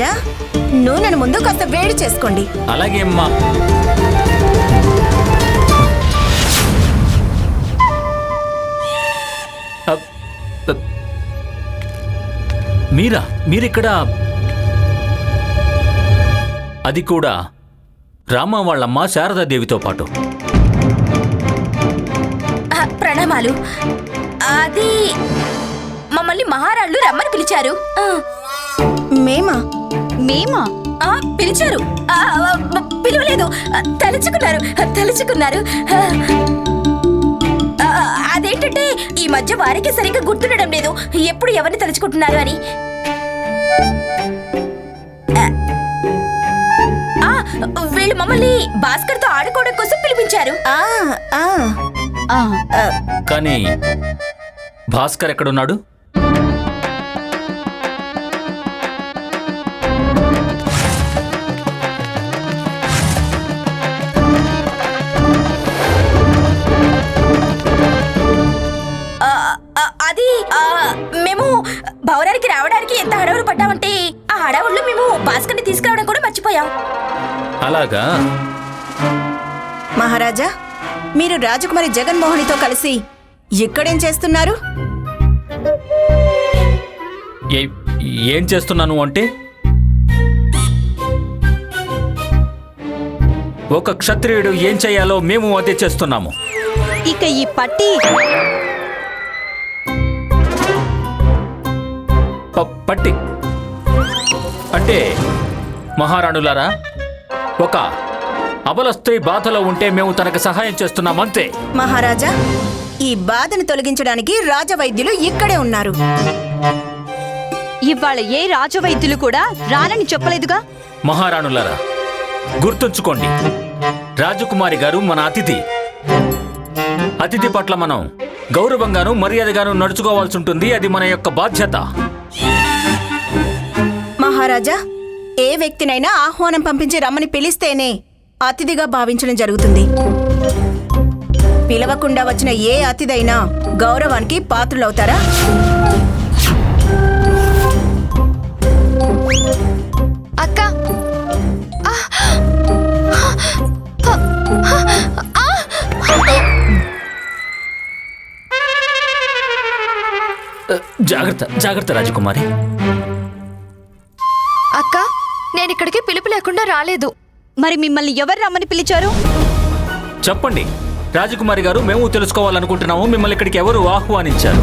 మహారాజా నూనెను ముందు కాస్త వేడి చేసుకోండి. అలాగే అమ్మా. మీరా మీరిక్కడ అది కూడా రామ వాళ్ళమ్మ శారదాదేవితో పాటు. ప్రణామాలు. అది మమ్మల్ని మహారాళ్ళు రమ్మని పిలిచారు. మేమా? మేమా? ఆ, పిలిచారు. పిలవలేదు. తలుచుకున్నారు. తలుచుకున్నారు. అదేంటంటే ఈ మధ్య వారికి సరిగ్గా గుర్తుండడం లేదు. ఎప్పుడు ఎవరిని తలుచుకుంటున్నారు అని. వీళ్ళు మమ్మల్ని భాస్కర్తో ఆడుకోవడం కోసం పిలిపించారు. ఆ ఆ. ఆ, ఆ, కానీ భాస్కర్ ఎక్కడున్నాడు? అలాగా? మహారాజా మీరు రాజకుమారి జగన్మోహనితో కలిసి ఇక్కడేం చేస్తున్నారు? ఏ- ఏం చేస్తున్నాను అంటే? ఒక క్షత్రియుడు ఏం చేయాలో మేము అదే చేస్తున్నాము. ఇక ఈ పట్టి ప- పట్టి. అంటే మహారాణులారా ఒక అబల స్త్రీ బాధలో ఉంటే మేము తనకు సహాయం చేస్తున్నాం అంతే. మహారాజా ఈ బాధను తొలగించడానికి రాజవైద్యులు ఇక్కడే ఉన్నారు. ఇవాళ ఏ రాజవైద్యులు కూడా రానని చెప్పలేదుగా? మహారాణులారా గుర్తుంచుకోండి రాజకుమారి గారు మన అతిథి. అతిథి పట్ల మనం గౌరవంగాను మర్యాదగాను నడుచుకోవాల్సి ఉంటుంది అది మన యొక్క బాధ్యత. మహారాజా ఏ వ్యక్తినైనా ఆహ్వానం పంపించి రమ్మని పిలిస్తేనే అతిథిగా భావించడం జరుగుతుంది. పిలవకుండా వచ్చిన ఏ అతిథైనా గౌరవానికి పాత్రులవుతారా? అక్క. జాగ్రత్త జాగ్రత్త రాజకుమారి. నేను ఇక్కడికి పిలుపు లేకుండా రాలేదు. మరి మిమ్మల్ని ఎవరు రమ్మని పిలిచారు? చెప్పండి. రాజకుమారి గారు మేము తెలుసుకోవాలనుకుంటున్నాము. మిమ్మల్ని ఇక్కడికి ఎవరు ఆహ్వానించారు?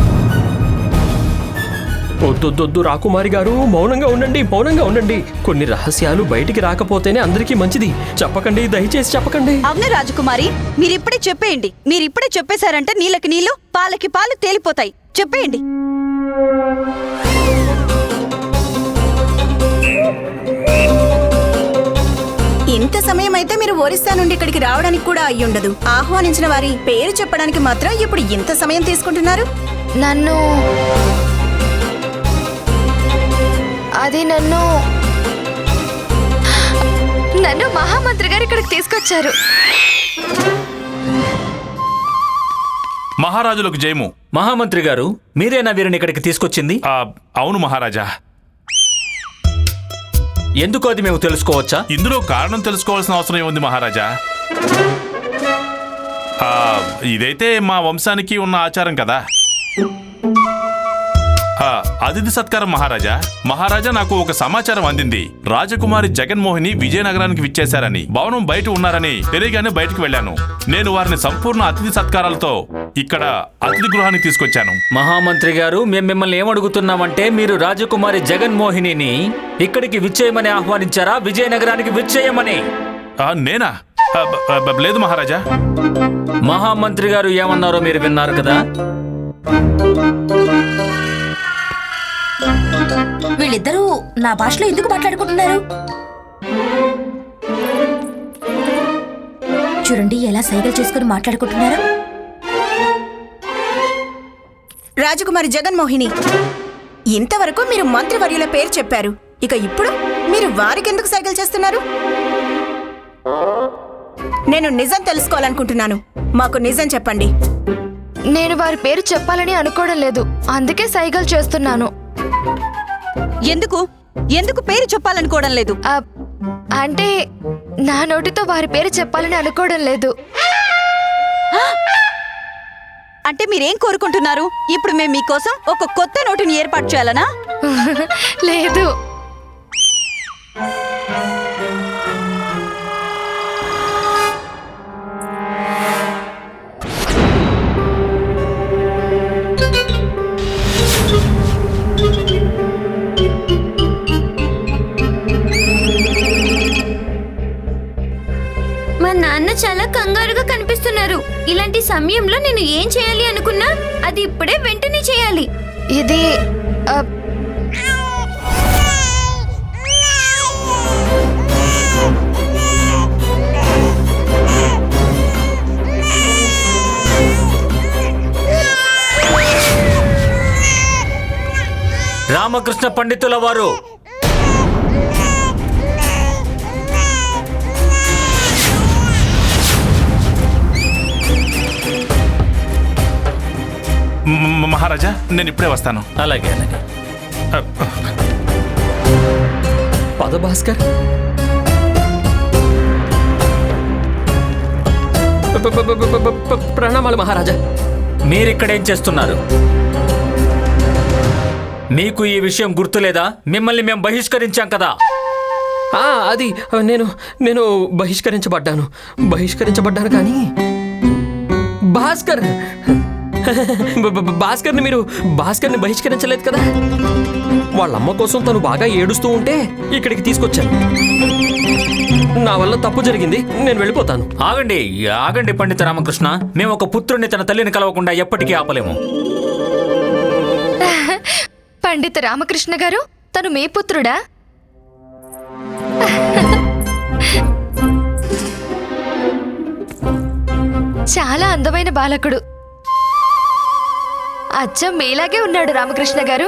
వద్దొద్దొద్దు రాకుమారి గారు. మౌనంగా ఉండండి మౌనంగా ఉండండి. కొన్ని రహస్యాలు బయటికి రాకపోతేనే అందరికీ మంచిది. చెప్పకండి దయచేసి చెప్పకండి. అవును రాజకుమారి మీరిప్పుడే చెప్పేయండి. మీరిప్పుడే చెప్పేశారంటే నీళ్ళకి నీళ్ళు పాలకి పాలు తేలిపోతాయి. చెప్పేయండి. అయితే మీరు ఒరిస్సా నుండి ఇక్కడికి రావడానికి కూడా అయ్యుండదు ఆహ్వానించిన వారి పేరు చెప్పడానికి మాత్రం ఇప్పుడు ఇంత సమయం తీసుకుంటున్నారు? నన్ను అది నన్ను నన్ను మహామంత్రి గారు ఇక్కడికి తీసుకొచ్చారు. మహారాజులకు జయము. మహామంత్రి గారు మీరేనా వీరిని ఇక్కడికి తీసుకొచ్చింది? ఆ, అవును మహారాజా. ఎందుకు అది మేము తెలుసుకోవచ్చా? ఇందులో కారణం తెలుసుకోవాల్సిన అవసరం ఏముంది మహారాజా? ఇదైతే మా వంశానికి ఉన్న ఆచారం కదా. అతిథి సత్కారం మహారాజా. మహారాజా నాకు ఒక సమాచారం అందింది. రాజకుమారి జగన్మోహిని విజయనగరానికి విచ్చేశారని భవనం బయట ఉన్నారని తెలియగానే బయటకు వెళ్ళాను. నేను వారిని సంపూర్ణ అతిథి సత్కారాలతో ఇక్కడ అతిథి గృహానికి తీసుకొచ్చాను. మహామంత్రి గారు మేము మిమ్మల్ని ఏమడుగుతున్నామంటే మీరు రాజకుమారి జగన్మోహినిని ఇక్కడికి విచ్చేయమని ఆహ్వానించారా? విజయనగరానికి విచ్చేయమని. నేనా? లేదు మహారాజా. మహామంత్రి గారు ఏమన్నారో మీరు విన్నారు కదా? వీళ్ళిద్దరూ నా భాషలో ఎందుకు మాట్లాడుకుంటున్నారు? చూడండి ఎలా సైగలు చేసుకుని మాట్లాడుకుంటున్నారు. రాజకుమారి జగన్మోహిని ఇంతవరకు మీరు మంత్రివర్యుల పేరు చెప్పారు. ఇక ఇప్పుడు మీరు వారికెందుకు సైకిల్ చేస్తున్నారు? నేను నిజం తెలుసుకోవాలనుకుంటున్నాను. మాకు నిజం చెప్పండి. నేను వారి పేరు చెప్పాలని అనుకోవడం లేదు. అందుకే సైగలు చేస్తున్నాను. ఎందుకు? ఎందుకు పేరు చెప్పాలనుకోవడం లేదు? ఆ, అంటే నా నోటితో వారి పేరు చెప్పాలని అనుకోవడం లేదు. అంటే మీరేం కోరుకుంటున్నారు? ఇప్పుడు మేము మీకోసం ఒక కొత్త నోటుని ఏర్పాటు చేయాలనా? లేదు. నాన్న చాలా కంగారుగా కనిపిస్తున్నారు. ఇలాంటి సమయంలో నేను ఏం చేయాలి అనుకున్నా అది ఇప్పుడే వెంటనే చేయాలి. ఇది రామకృష్ణ పండితుల వారు మహారాజా నేను ఇప్పుడే వస్తాను. అలాగే అలాగే. పద భాస్కర్ ప్రణామాలు మహారాజా. మీరిక్కడేం చేస్తున్నారు? మీకు ఈ విషయం గుర్తులేదా? మిమ్మల్ని మేము బహిష్కరించాం కదా. ఆ, అది నేను నేను బహిష్కరించబడ్డాను. బహిష్కరించబడ్డాను కానీ భాస్కర్ భాస్కర్ని మీరు భాస్కర్ని బహిష్కరించలేదు కదా? వాళ్ళ అమ్మ కోసం తను బాగా ఏడుస్తూ ఉంటే ఇక్కడికి తీసుకొచ్చాను. నా వల్ల తప్పు జరిగింది నేను వెళ్ళిపోతాను. ఆగండి ఆగండి పండిత రామకృష్ణ. మేము ఒక పుత్రుడిని తన తల్లిని కలవకుండా ఎప్పటికీ ఆపలేము. పండిత రామకృష్ణ గారు తను మీ పుత్రుడా? చాలా అందమైన బాలకుడు. అచ్చం మీలాగే ఉన్నాడు రామకృష్ణ గారు.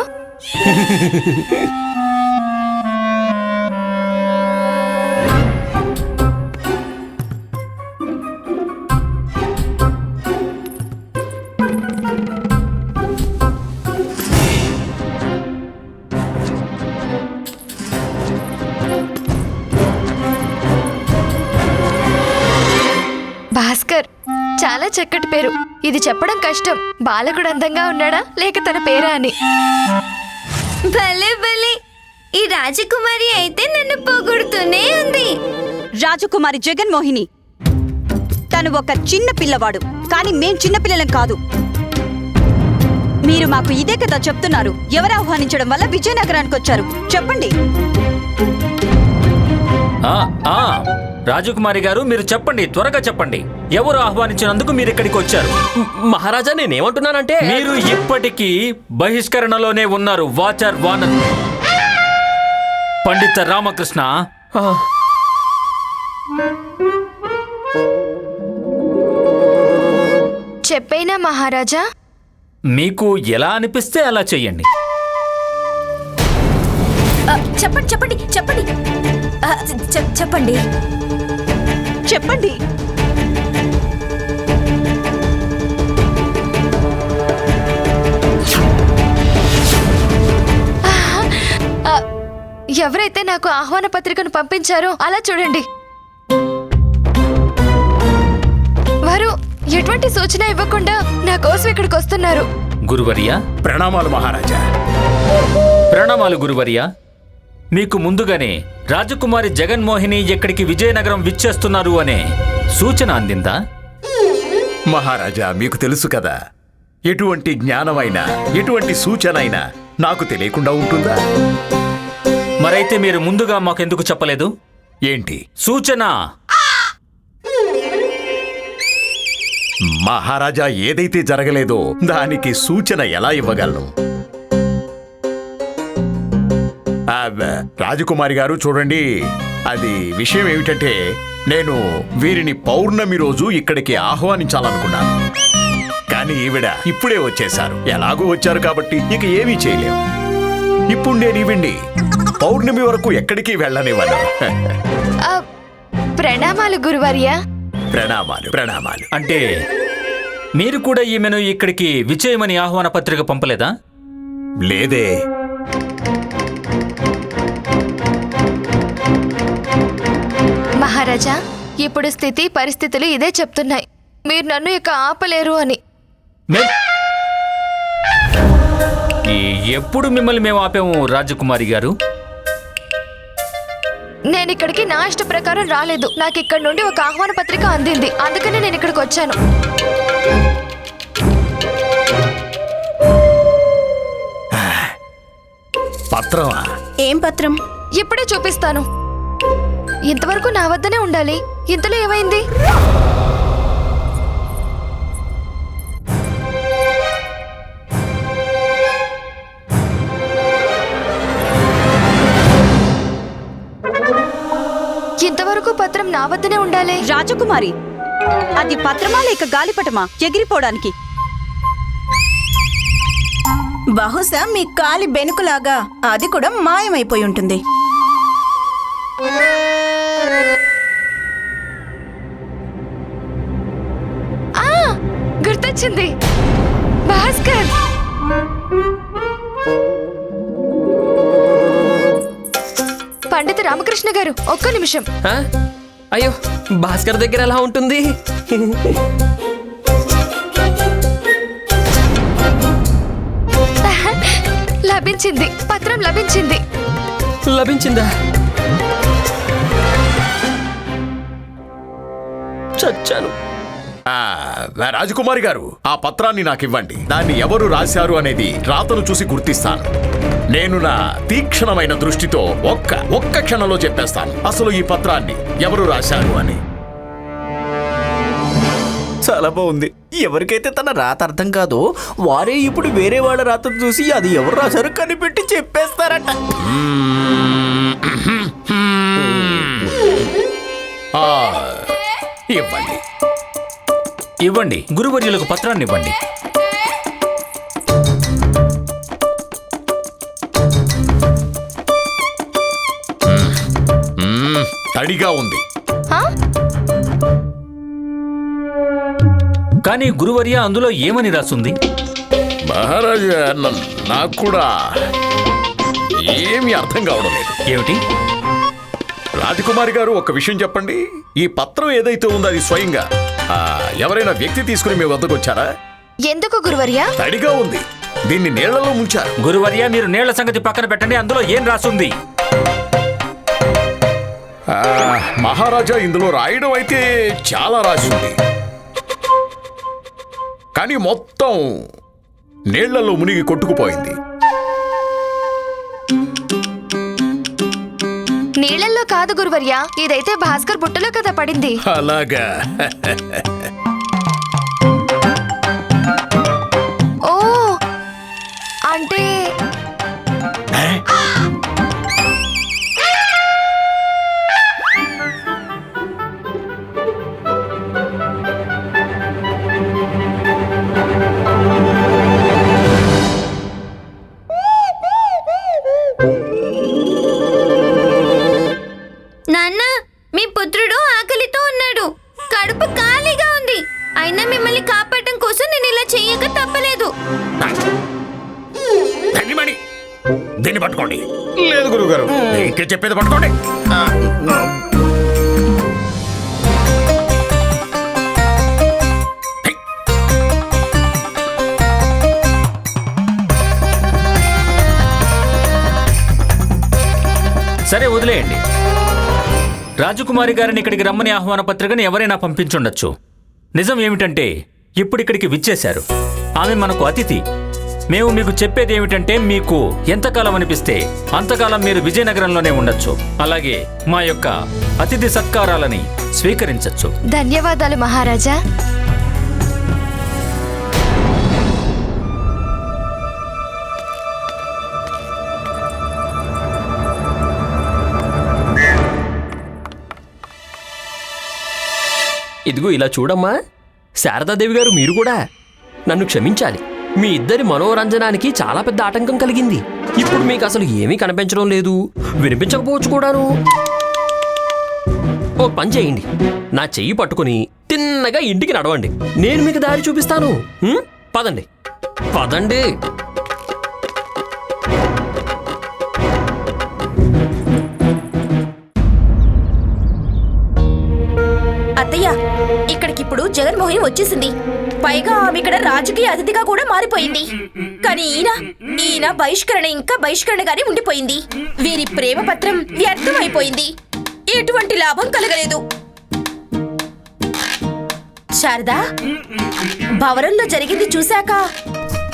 భాస్కర్ చాలా చక్కటి పేరు. ఇది చెప్పడం కష్టం. బాలకుడు అందంగా ఉన్నాడా? లేక తన పేరా అని భలే భలే. ఈ రాజకుమారి అయితే నన్ను పొగుడుతూనే ఉంది. రాజకుమారి జగన్మోహిని తను ఒక చిన్న పిల్లవాడు కానీ మేం చిన్న పిల్లలం కాదు. మీరు మాకు ఇదే కదా చెప్తున్నారు. ఎవరు ఆహ్వానించడం వల్ల విజయనగరానికి వచ్చారు చెప్పండి. ఆ, ఆ, రాజకుమారి గారు మీరు చెప్పండి త్వరగా చెప్పండి. ఎవరు ఆహ్వానించినందుకు మీరు ఇక్కడికి వచ్చారు? మహారాజా నేనేమంటున్నానంటే మీరు ఇప్పటికీ బహిష్కరణలోనే ఉన్నారు వాచర్ వానర్ పండిత రామకృష్ణ. చెప్పేనా మహారాజా? మీకు ఎలా అనిపిస్తే అలా చెయ్యండి. చెప్పండి చెప్పండి చెప్పండి. చెప్పండి. చెప్పండి. ఎవరైతే నాకు ఆహ్వాన పత్రికను పంపించారో అలా చూడండి. వారు ఎటువంటి సూచన ఇవ్వకుండా నా కోసం ఇక్కడికి వస్తున్నారు. గురువర్య ప్రణామాలు మహారాజా. ప్రణామాలు గురువర్య. మీకు ముందుగానే రాజకుమారి జగన్మోహిని ఎక్కడికి విజయనగరం విచ్చేస్తున్నారు అనే సూచన అందిందా? మహారాజా మీకు తెలుసు కదా. ఎటువంటి జ్ఞానమైనా ఎటువంటి సూచన అయినా నాకు తెలియకుండా ఉంటుందా? మరైతే మీరు ముందుగా మాకెందుకు చెప్పలేదు? ఏంటి? సూచన! మహారాజా ఏదైతే జరగలేదో దానికి సూచన ఎలా ఇవ్వగలను? రాజకుమారి గారు చూడండి. అది విషయం ఏమిటంటే నేను వీరిని పౌర్ణమి రోజు ఇక్కడికి ఆహ్వానించాలనుకున్నాను. కానీ ఈవిడ ఇప్పుడే వచ్చేశారు. ఎలాగో వచ్చారు కాబట్టి ఇక ఏమీ చేయలేం. ఇప్పుడు నేను ఈవిడ్ని పౌర్ణమి వరకు ఎక్కడికి వెళ్ళనివ్వను. ఆ, ప్రణామాలు గురువర్య. ప్రణామాలు ప్రణామాలు. అంటే మీరు కూడా ఈమెను ఇక్కడికి విజయమని ఆహ్వాన పత్రిక పంపలేదా? లేదే. మహారాజా ఇప్పుడు స్థితి పరిస్థితులు ఇదే చెప్తున్నాయి. మీరు నన్ను ఇక ఆపలేరు అని. ఎప్పుడు మిమ్మల్ని మేము ఆపాము రాజకుమారి గారు? నేను ఇక్కడికి నా ఇష్ట ప్రకారం రాలేదు. నాకు ఇక్కడ నుండి ఒక ఆహ్వాన పత్రిక అందింది. అందుకనే నేను ఇక్కడికి వచ్చాను. పత్రమా? ఏం పత్రం? ఇప్పుడే చూపిస్తాను. ఇంతవరకు నా వద్దనే ఉండాలి. ఇంతలో ఏమైంది? ఇంతవరకు పత్రం నా వద్దనే ఉండాలి. రాజకుమారి అది పత్రమా లేక గాలిపటమా? ఎగిరిపోవడానికి. బహుశా మీ కాలి బెనుకులాగా అది కూడా మాయమైపోయి ఉంటుంది. గుర్తొచ్చింది. భాస్కర్. పండిత రామకృష్ణ గారు ఒక్క నిమిషం? అయ్యో భాస్కర్ దగ్గర ఎలా ఉంటుంది? లభించింది పత్రం లభించింది. లభించిందా? చచ్చాను ఆ, రాజకుమారి గారు ఆ పత్రాన్ని నాకు ఇవ్వండి దాన్ని ఎవరు రాశారు అనేది రాతను చూసి గుర్తిస్తాను. నేను నా తీక్షణమైన దృష్టితో ఒక్క ఒక్క క్షణంలో చెప్పేస్తాను. అసలు ఈ పత్రాన్ని ఎవరు రాశారు అని. చాలా బాగుంది. ఎవరికైతే తన రాత అర్థం కాదో వారే ఇప్పుడు వేరే వాళ్ళ రాతను చూసి అది ఎవరు రాశారో కనిపెట్టి చెప్పేస్తారట. ఆ, ఇవ్వండి. ఇవ్వండి. గురువర్యులకు పత్రాన్ని ఇవ్వండి. తడిగా ఉంది? కానీ గురువర్య అందులో ఏమని రాసుంది? మహారాజా నాకు కూడా ఏమీ అర్థం కావడం లేదు. ఏమిటి? రాజకుమారి గారు ఒక విషయం చెప్పండి. ఈ పత్రం ఏదైతే ఉందో అది స్వయంగా. ఆ, ఎవరైనా వ్యక్తి తీసుకుని మీ వద్దకు వచ్చారా? ఎందుకు గురువర్య? తడిగా ఉంది. దీన్ని నీళ్ళలో ముంచారు. గురువర్య మీరు నీళ్ళ సంగతి పక్కన పెట్టండి అందులో ఏం రాసుంది? ఆ, మహారాజా ఇందులో రాయడం అయితే చాలా రాసి ఉంది కానీ మొత్తం నీళ్ళలో మునిగి కొట్టుకుపోయింది. నీళ్ళల్లో కాదు గురువర్య ఇదైతే భాస్కర్ బుట్టలో కదా పడింది. అలాగా. ఓ అంటే ఇంకే చెప్పేది పట్టుకోండి. సరే వదిలేయండి. రాజకుమారి గారిని ఇక్కడికి రమ్మని ఆహ్వాన పత్రికను ఎవరైనా పంపించుండొచ్చు. నిజం ఏమిటంటే ఇప్పుడు ఇక్కడికి విచ్చేశారు. ఆమె మనకు అతిథి. మేము మీకు చెప్పేది ఏమిటంటే మీకు ఎంతకాలం అనిపిస్తే అంతకాలం మీరు విజయనగరంలోనే ఉండొచ్చు. అలాగే మా యొక్క అతిథి సత్కారాలని స్వీకరించొచ్చు. ధన్యవాదాలు మహారాజా. ఇదిగో ఇలా చూడమ్మా. శారదాదేవి గారు మీరు కూడా నన్ను క్షమించాలి. మీ ఇద్దరి మనోరంజనానికి చాలా పెద్ద ఆటంకం కలిగింది. ఇప్పుడు మీకు అసలు ఏమీ కనిపించడం లేదు. వినిపించకపోవచ్చు కూడాను. ఓ పని చేయండి. నా చెయ్యి పట్టుకొని తిన్నగా ఇంటికి నడవండి. నేను మీకు దారి చూపిస్తాను. పదండి. పదండి. వచ్చేసింది. పైగా ఆమె ఇక్కడ రాజకీయ అతిథిగా కూడా మారిపోయింది. కానీ ఈయన ఈయన బహిష్కరణ ఇంకా బహిష్కరణగానే ఉండిపోయింది. వీరి ప్రేమ పత్రం వ్యర్థమైపోయింది. ఎటువంటి లాభం కలగలేదు. శారదా భవనంలో జరిగింది చూశాక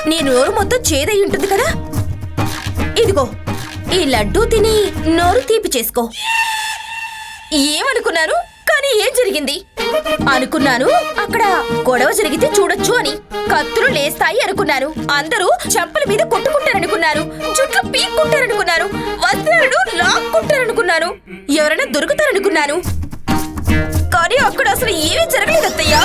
నీ నోరు మొత్తం చేదై ఉంటుంది కదా? ఇదిగో ఈ లడ్డూ తిని నోరు తీపి చేసుకో. ఏమనుకున్నాను కానీ ఏం జరిగింది? అనుకున్నాను. అక్కడ గొడవ జరిగితే చూడొచ్చు అని. కత్తులు లేస్తాయి అనుకున్నాను. అందరూ చెంపల మీద కొట్టుకుంటారనుకున్నారు. జుట్లు పీక్కుంటారనుకున్నారు. వస్త్రాలను లాక్కుంటారనుకున్నాను. ఎవరైనా దొరుకుతారనుకున్నాను. కానీ అక్కడ అసలు ఏమీ జరగలేదు అత్తయ్యా.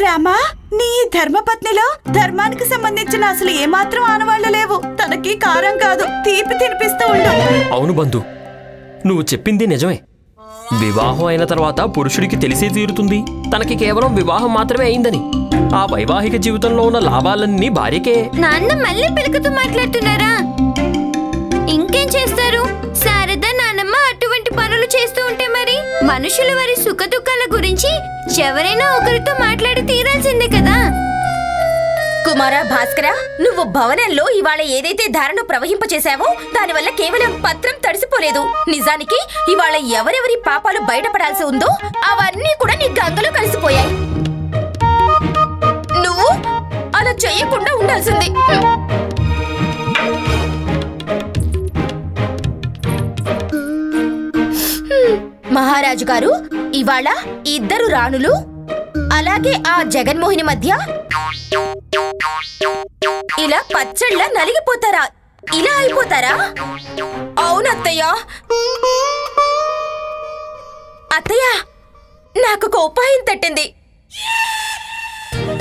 రామా నీ ధర్మపత్నిలో ధర్మానికి సంబంధించిన అసలు ఏమాత్రం ఆనవాళ్ళు లేవు. తనకి కారం కాదు. తీపి తినిపిస్తూ ఉండు. అవును బంధు. నువ్వు చెప్పింది నిజమే. వివాహం అయిన తర్వాత పురుషుడికి తెలిసే తీరుతుంది. తనకి కేవలం వివాహం మాత్రమే అయిందని. ఆ వైవాహిక జీవితంలో ఉన్న లాభాలన్నీ భార్యకే. నాన్న మళ్ళీ పిలకతో మాట్లాడుతున్నారా? ఇంకేం చేస్తారు? శారద నానమ్మ అటువంటి పనులు చేస్తూ ఉంటే మరి? మనుషులు వారి సుఖ దుఃఖాల గురించి ఎవరైనా ఒకరితో మాట్లాడి తీరాల్సిందే కదా. కుమార భాస్కర నువ్వు భవనంలో ఇవాళ ఏదైతే ధారను ప్రవహింపచేశావో దానివల్ల కేవలం పత్రం తడిసిపోలేదు. నిజానికి ఇవాళ ఎవరెవరి పాపాలు బయటపడాల్సి ఉందో అవన్నీ కూడా నీ గంగలో కలిసిపోయాయి. నువ్వు అలా చేయకుండా ఉండాల్సింది. మహారాజు గారు ఇవాళ ఇద్దరు రాణులు అలాగే ఆ జగన్మోహిని మధ్య ఇలా పచ్చళ్ళ నలిగిపోతారా? ఇలా అయిపోతారా? అవునత్తయ్య. అత్తయ్య నాకు ఒక ఉపాయం తట్టింది.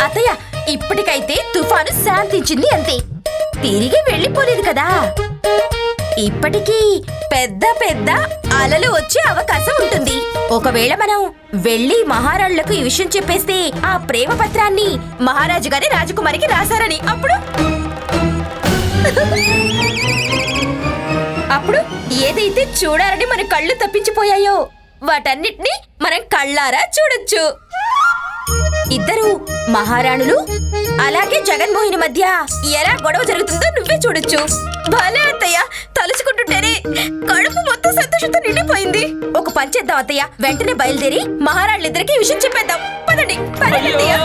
అత్తయ్య ఇప్పటికైతే తుఫాను శాంతించింది అంతే. తిరిగి వెళ్ళిపోలేదు కదా. ఇప్పటికీ పెద్ద పెద్ద అలలు వచ్చే అవకాశం ఉంటుంది. ఒకవేళ మనం వెళ్ళి మహారాణులకు ఈ విషయం చెప్పేస్తే ఆ ప్రేమ పత్రాన్ని మహారాజు గారి రాజకుమారికి రాశారని. అప్పుడు? అప్పుడు ఏదైతే చూడాలని మన కళ్ళు తప్పించిపోయాయో వాటన్నిటిని మనం కళ్ళారా చూడొచ్చు. ఇద్దరు మహారాణులు అలాగే జగన్మోహిని మధ్య ఎలా గొడవ జరుగుతుందో నువ్వే చూడొచ్చు. భలే అత్తయ్య తలుచుకుంటుంటేనే కడుపు మొత్తం సంతోషంతో నిండిపోయింది. ఒక పని చేద్దాం అత్తయ్య వెంటనే బయలుదేరి మహారాణులిద్దరికి ఈ విషయం చెప్పేద్దాం. పదండి పదండి అత్తయ్య.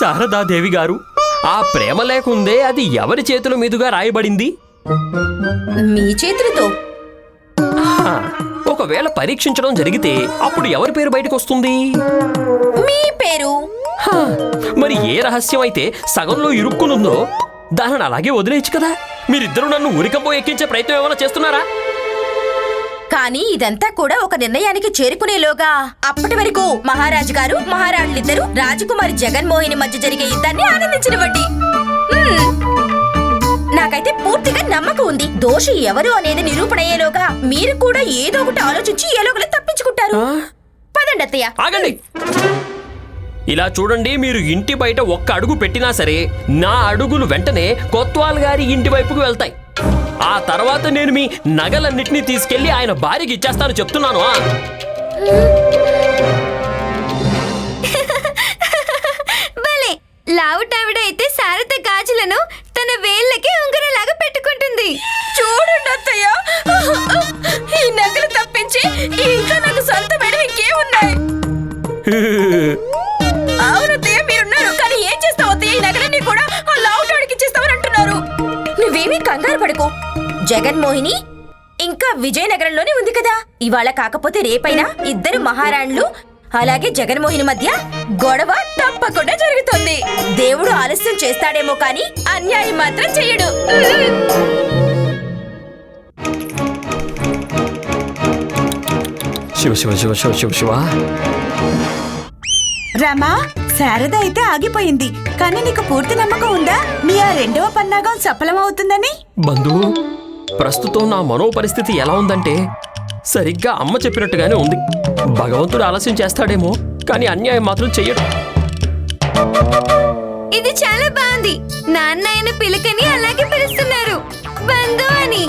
శారదాదేవి గారు ఆ ప్రేమ లేకుందే అది ఎవరి చేతుల మీదుగా రాయబడింది? మీ చేతులతో. ఆ, ఒకవేళ పరీక్షించడం జరిగితే అప్పుడు ఎవరి పేరు బయటకు వస్తుంది మీ పేరు? మరి ఏ రహస్యం అయితే సగంలో ఇరుక్కునుందో దానిని అలాగే వదిలేయచ్చు కదా? మీరిద్దరూ నన్ను ఉరికంబో ఎక్కించే ప్రయత్నం ఏమైనా చేస్తున్నారా? కానీ ఇదంతా కూడా ఒక నిర్ణయానికి చేరుకునేలోగా. అప్పటి వరకు మహారాజు గారు మహారాణులిద్దరూ రాజకుమారి జగన్మోహిని మధ్య జరిగే యుద్ధాన్ని ఆనందించనివ్వండి నమ్మకం ఉంది. దోషి ఎవరు అనేది నిరూపణ అయ్యేలోగా మీరు కూడా ఏదో ఒకటి ఆలోచించి ఎలాగోలా తప్పించుకుంటారు? పదండి అత్తయ్య. ఆగండి. ఇలా చూడండి మీరు ఇంటి బయట ఒక్క అడుగు పెట్టినా సరే నా అడుగులు వెంటనే కొత్వాల్ గారి ఇంటి వైపుకు వెళ్తాయి. ఆ తర్వాత నేను మీ నగలన్నిటినీ తీసుకెళ్ళి ఆయన భార్యకి ఇచ్చేస్తాను చెప్తున్నాను లావుటావిడ అయితే శారద గాజులను తన వేళ్ళకి ఉంగరంలాగా పెట్టుకుంటుంది. చూడండి అత్తయ్య. ఈ నగలు తప్పించి ఇంకా నాకు సొంతమైన ఇంకేమున్నాయి? అవునత్తయ్య మీరున్నారు కానీ ఏం చేస్తావు అత్తయ్య? ఈ నగలన్నీ కూడా ఆ లావుటాడికి ఇచ్చేస్తామని అంటున్నారు. నువ్వేమీ కంగారు పడుకో. జగన్మోహిని ఇంకా విజయనగరంలోనే ఉంది కదా. ఇవాళ కాకపోతే రేపైనా ఇద్దరు మహారాణులు అలాగే జగన్మోహిని మధ్య గొడవ తప్పకుండా జరుగుతుంది. దేవుడు ఆలస్యం చేస్తాడేమో కానీ అన్యాయం మాత్రం చెయ్యడు. శివ శివ శివ శివ శివ శివ. రామా శారద అయితే ఆగిపోయింది. కానీ నీకు పూర్తి నమ్మకం ఉందా? నీ ఆ రెండవ పన్నాగం సఫలమవుతుందని బంధువు ప్రస్తుతం నా మనో పరిస్థితి ఎలా ఉందంటే సరిగ్గా అమ్మ చెప్పినట్టుగానే ఉంది. భగవంతుడు ఆలస్యం చేస్తాడేమో. కానీ అన్యాయం మాత్రం చెయ్యడు. ఇది చాలా బాగుంది. నాన్న పిలకని అలాగే పిలుస్తున్నారు. బంధు అని.